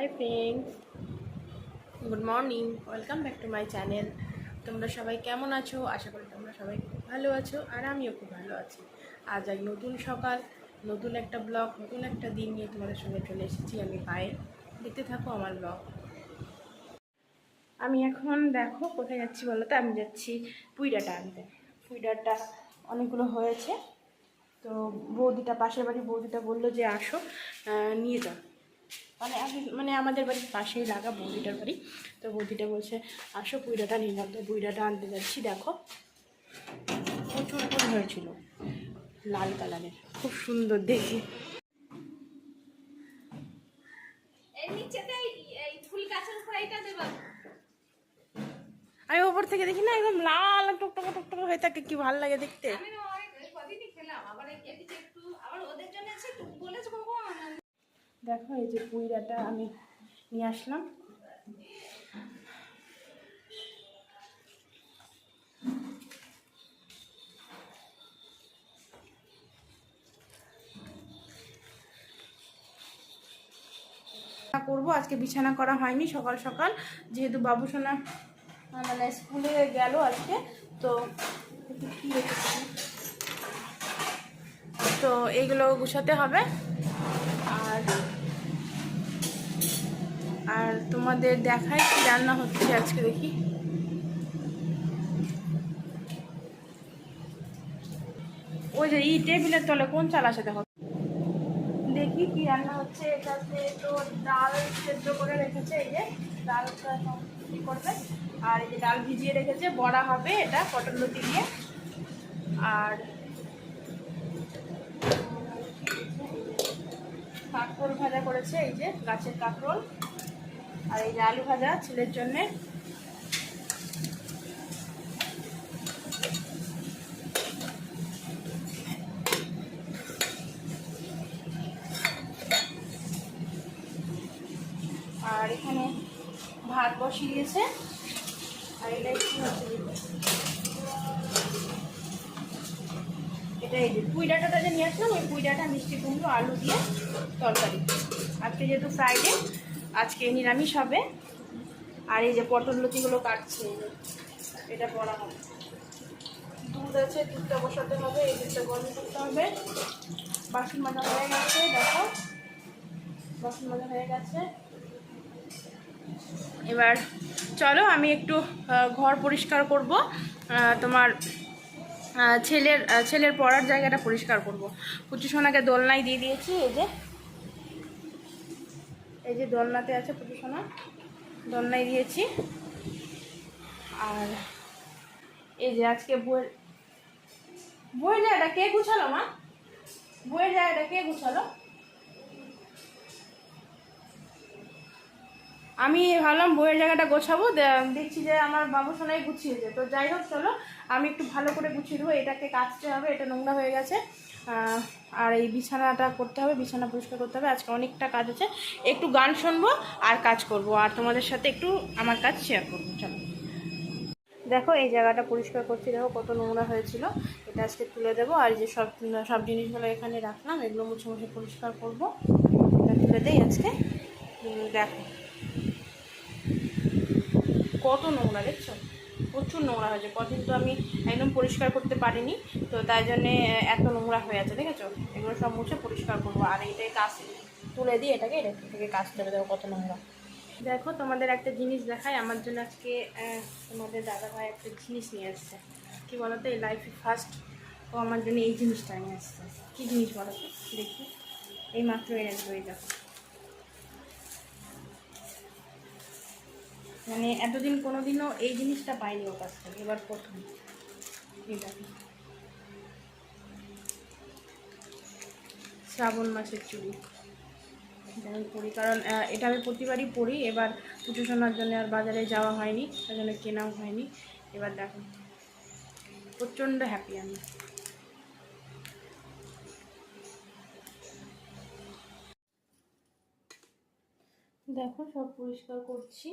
Hi friends good morning welcome back to my channel তোমরা সবাই কেমন আছো? আশা করি তোমরা সবাই খুব ভালো আছো আর আমিও খুব ভালো আছি। আজ এক নতুন সকাল, নতুন একটা ব্লগ নতুন একটা দিন নিয়ে তোমাদের সঙ্গে চলে এসেছি আমি পায়ে দেখতে থাকো আমার ব্লগ আমি এখন দেখো কোথায় যাচ্ছি বলো তো? আমি যাচ্ছি পুইডাটা আনতে। পুইডাটা অনেকগুলো হয়েছে। তো বৌদিটা, পাশের বাড়ি বৌদিটা বলল যে আসো নিয়ে যাও। মানে আমি- মানে আমাদের বাড়ির পাশেই লাগা বৌদিটার বাড়ি। তো বৌদিটা বলছে আসো পুইডাটা নিয়ে তো পুইডাটা আনতে যাচ্ছি দেখো। প্রচুর ফুল হয়েছিল লাল কালারের খুব সুন্দর দেখি। আমি ওপর থেকে দেখি না একদম লাল টুকটুকো টুকটুকো হয়ে থাকে কি ভালো লাগে দেখতে আমি না অনেক কদিনই খেলাম আবার এই এদিকে একটু আবার ওদের জন্য আছে একটু বলেছে বাবা দেখো, এই যে পুইডাটা আমি নিয়ে আসলাম। করব, আজকে বিছানা করা হয়নি সকাল সকাল। যেহেতু বাবু সোনা মানে স্কুলে গেল আজকে, তো? তো এইগুলো গুছাতে হবে। তোমাদের দেখায় কি রান্না হচ্ছে আজকে দেখি। ওই যে ই টেবিলের তলে কোন চাল আছে দেখো। দেখি কি রান্না হচ্ছে, এটাতে তো ডাল সেদ্ধ করে রেখেছে, এই যে ডালটা করবে? আর এই যে ডাল ভিজিয়ে রেখেছে, বড়া হবে এটা পটল লতি দিয়ে। আর কাঁকরোল ভাজা করেছে, এই যে গাছের কাঁকরোল। আর এই যে আলু ভাজা ছেলের জন্যে। আর এখানে ভাত বসিয়ে দিয়েছে। আর এটা এটা এই যে পুই ডাঁটাটা যে নিয়ে আসলাম ওই পুই ডাঁটা মিষ্টি কুমড়ো, আলু দিয়ে তরকারি। আজকে যেহেতু ফ্রাইডে আজকে নিরামিষ হবে। আর এই যে পটল লতিগুলো কাটছে, এটা পড়া হবে। দুধ আছে, দুধটা বসাতে হবে, এই দুধটা গরম করতে হবে। বাসন মাজা হয়ে গেছে, দেখো। বাসন মাজা হয়ে গেছে। এবার চলো, আমি একটু ঘর পরিষ্কার করব। তোমার ছেলের ছেলের পড়ার জায়গাটা পরিষ্কার করব। পুচু সোনাকে দোলনায় দিয়ে দিয়েছি, এই যে এই যে দোলনাতে আছে পুচু সোনা, দোলনায় দিয়েছি। আর এই যে আজকে বইয়ের বইয়ের জায়গাটা কে গুছালো মা? বইয়ের জায়গাটা কে গুছালো? আমি ভাবলাম বইয়ের জায়গাটা গোছাবো দেখছি যে আমার বাবু সোনাই গুছিয়েছে। তো যাই হোক, চলো, আমি একটু ভালো করে গুছিয়ে দেবো। এটাকে কাচতে হবে, এটা নোংরা হয়ে গেছে। আর এই বিছানাটা করতে হবে, বিছানা পরিষ্কার করতে হবে। আজকে অনেকটা কাজ আছে। একটু গান শুনব আর কাজ করব। আর তোমাদের সাথে একটু আমার কাজ শেয়ার করব। চলো। দেখো, এই জায়গাটা পরিষ্কার করছি। দেখো, কত নোংরা হয়েছিল। এটা আজকে তুলে দেবো। আর যে সব সব জিনিসগুলো এখানে রাখলাম, এগুলো মুছে মুছে পরিষ্কার করব। এটা তুলে দেই আজকে। দেখো। কত নোংরা, দেখছ? প্রচুর নোংরা হয়েছে। কদিন তো আমি একদম পরিষ্কার করতে পারিনি, তো তাই জন্যে এত নোংরা হয়ে আছে, দেখেছ? এগুলো সব মুছে পরিষ্কার করব, আর এইটাই কাজ তুলে দিয়ে এটাকে এটা থেকে কাজ করে দেবো, কত নোংরা। দেখো, তোমাদের একটা জিনিস দেখায় আমার জন্য আজকে তোমাদের দাদা ভাই একটা জিনিস নিয়ে আসছে। কি বলতো, এই লাইফে ফার্স্ট ও আমার জন্য এই জিনিসটা নিয়ে আসছে। কী জিনিস বলো তো দেখি। এই মাত্র এই দেখো। মানে এতদিন কোনোদিনও এই জিনিসটা পাইনি ওর কাছ থেকে, এবার প্রথম। শ্রাবণ মাসের চুড়ি আমি পরি কারণ এটা আমি প্রতিবারই পড়ি। এবার পুজো শোনার জন্য আর বাজারে যাওয়া হয়নি, তার জন্য কেনাও হয়নি। এবার দেখো। প্রচণ্ড হ্যাপি আমি। দেখো, সব পরিষ্কার করছি।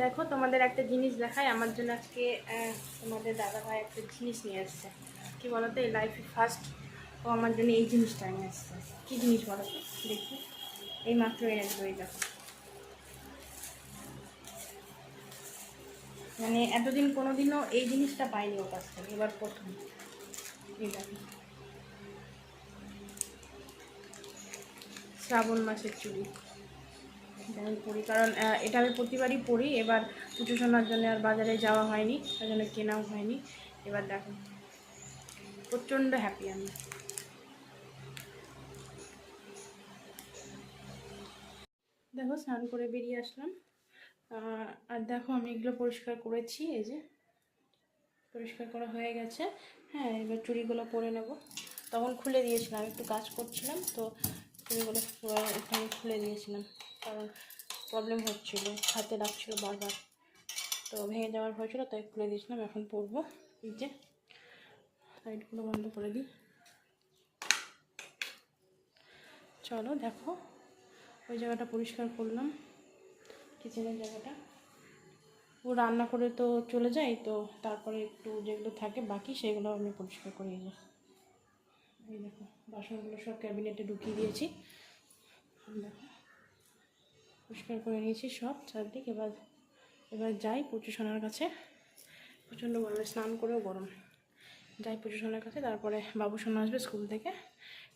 দেখো, তোমাদের একটা জিনিস দেখায় আমার জন্য আজকে তোমাদের দাদা ভাই একটা জিনিস নিয়ে এসছে কি বলতো, এই লাইফে ফার্স্ট ও আমার জন্য এই জিনিসটা নিয়ে আসছে। কী জিনিস বলো তো? দেখি। এই মাত্র এনেছিল এই দেখো। মানে এতদিন কোনোদিনও এই জিনিসটা পাইনি ওর কাছ থেকে, এবার প্রথম। এই দেখো। শ্রাবণ মাসের চুড়ি আমি পরি কারণ এটা আমি প্রতিবারই পড়ি। এবার পুজো শোনার জন্য আর বাজারে যাওয়া হয়নি, তার জন্য কেনাও হয়নি। এবার দেখো, প্রচণ্ড হ্যাপি আমি। দেখো, স্নান করে বেরিয়ে আসলাম। আর দেখো, আমি এগুলো পরিষ্কার করেছি, এই যে। পরিষ্কার করা হয়ে গেছে। হ্যাঁ এবার চুড়িগুলো পরে নেব। তখন খুলে দিয়েছিলাম, একটু কাজ করছিলাম, তো পুরো এখানে খুলে দিয়েছিলাম, কারণ প্রবলেম হচ্ছিল, হাতে রাখছিলো বারবার। তো ভেঙে যাওয়ার ভয় ছিল, তাই খুলে দিয়েছিলাম। এখন পরবো, এই যে সাইডগুলো বন্ধ করে দিই। চলো দেখো, ওই জায়গাটা পরিষ্কার করলাম কিচেনের জায়গাটা। ও রান্না করে তো চলে যায়, তো তারপরে একটু যেগুলো থাকে বাকি, সেগুলো আমি পরিষ্কার করে নিই। এই দেখো, বাসনগুলো সব ক্যাবিনেটে ঢুকিয়ে দিয়েছি। দেখো, পরিষ্কার করে নিয়েছি সব চারদিক। এবার এবার যাই পুজো সোনার কাছে। প্রচণ্ড গরমে স্নান করেও গরম। যাই পুজো সোনার কাছে, তারপরে বাবু সোনা আসবে স্কুল থেকে।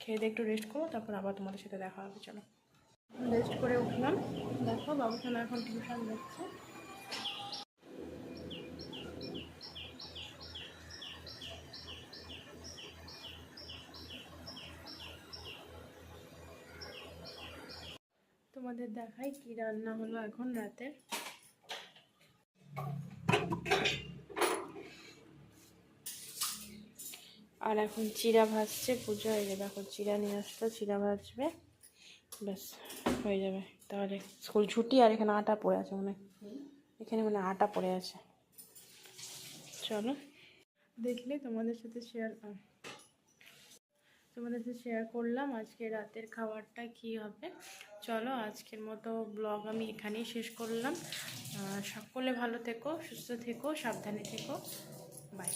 খেয়ে দিয়ে একটু রেস্ট করো তারপর আবার তোমাদের সাথে দেখা হবে, চলো। রেস্ট করে উঠলাম। দেখো, বাবু সোনা এখন টিউশন যাচ্ছে। তোমাদের দেখাই কি রান্না হলো এখন রাতে আর এখন চিরা ভাজছে, পুজো হয়ে যাবে এখন চিরা নিয়ে আসলো, চিরা ভাজবে, ব্যাস, হয়ে যাবে। তাহলে স্কুল ছুটি আর এখানে আটা পড়ে আছে মানে এখানে মানে আটা পড়ে আছে। চলো। দেখলে তোমাদের সাথে শেয়ার তোমাদের সাথে শেয়ার করলাম আজকে রাতের খাবারটা কি হবে। চলো আজকের মতো ব্লগ আমি এখানেই শেষ করলাম। সকলে ভালো থেকো, সুস্থ থেকো, সাবধানে থেকো। বাই